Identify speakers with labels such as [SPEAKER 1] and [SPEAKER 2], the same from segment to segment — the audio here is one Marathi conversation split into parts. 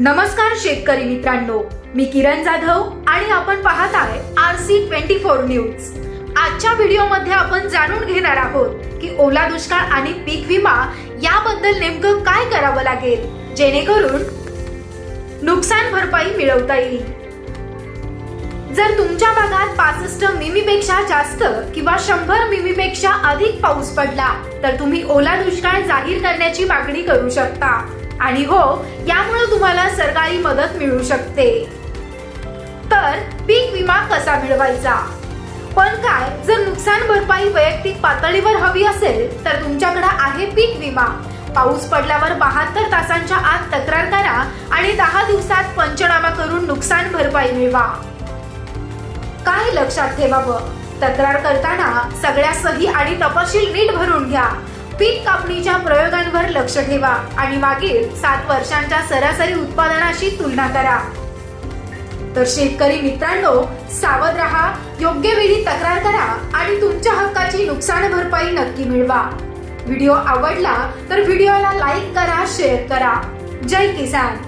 [SPEAKER 1] नमस्कार शेतकरी मित्रांनो. मी किरण जाधव आणि आपण पाहत आहे R C twenty four news. आजच्या व्हिडिओमध्ये आपण जाणून घेणार आहोत की ओला दुष्काळ आणि पीक विमा याबद्दल नेमकं काय करावं लागेल? जेणेकरून नुकसान भरपाई मिळवता येईल. जर तुमच्या भागात पासष्ट मिमीपेक्षा जास्त किंवा शंभर मिमीपेक्षा अधिक पाऊस पडला तर तुम्ही ओला दुष्काळ जाहीर करण्याची मागणी करू शकता. आणि हो यामुळे तुम्हाला सरकारी मदत मिळू शकते. तर पीक विमा कसा मिळवायचा? पण काय जर नुकसान भरपाई वैयक्तिक पातळीवर हवी असेल तर तुमच्याकडे आहे पीक विमा. पाऊस पडल्यावर बहात्तर तासांच्या आत तक्रार करा आणि दहा दिवसात पंचनामा करून नुकसान भरपाई मिळवा. काय लक्षात ठेवावं? तक्रार करताना सगळ्या सही आणि तपशील नीट भरून घ्या. पीक कापणीच्या प्रयोगांवर लक्ष ठेवा आणि मागील सात वर्षांच्या सरासरी उत्पादनाशी तुलना करा. तर शेतकरी मित्रांनो सावध राहा योग्य वेळी तक्रार करा आणि तुमच्या हक्काची नुकसान भरपाई नक्की मिळवा. व्हिडिओ आवडला तर व्हिडिओला लाईक करा शेअर करा. जय किसान!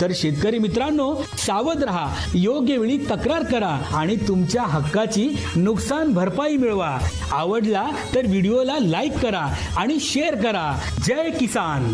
[SPEAKER 2] तर शेतकरी मित्रांनो सावध राहा योग्य वेळी तक्रार करा आणि तुमच्या हक्काची नुकसान भरपाई मिळवा. आवडला तर व्हिडिओला लाईक करा आणि शेअर करा. जय किसान.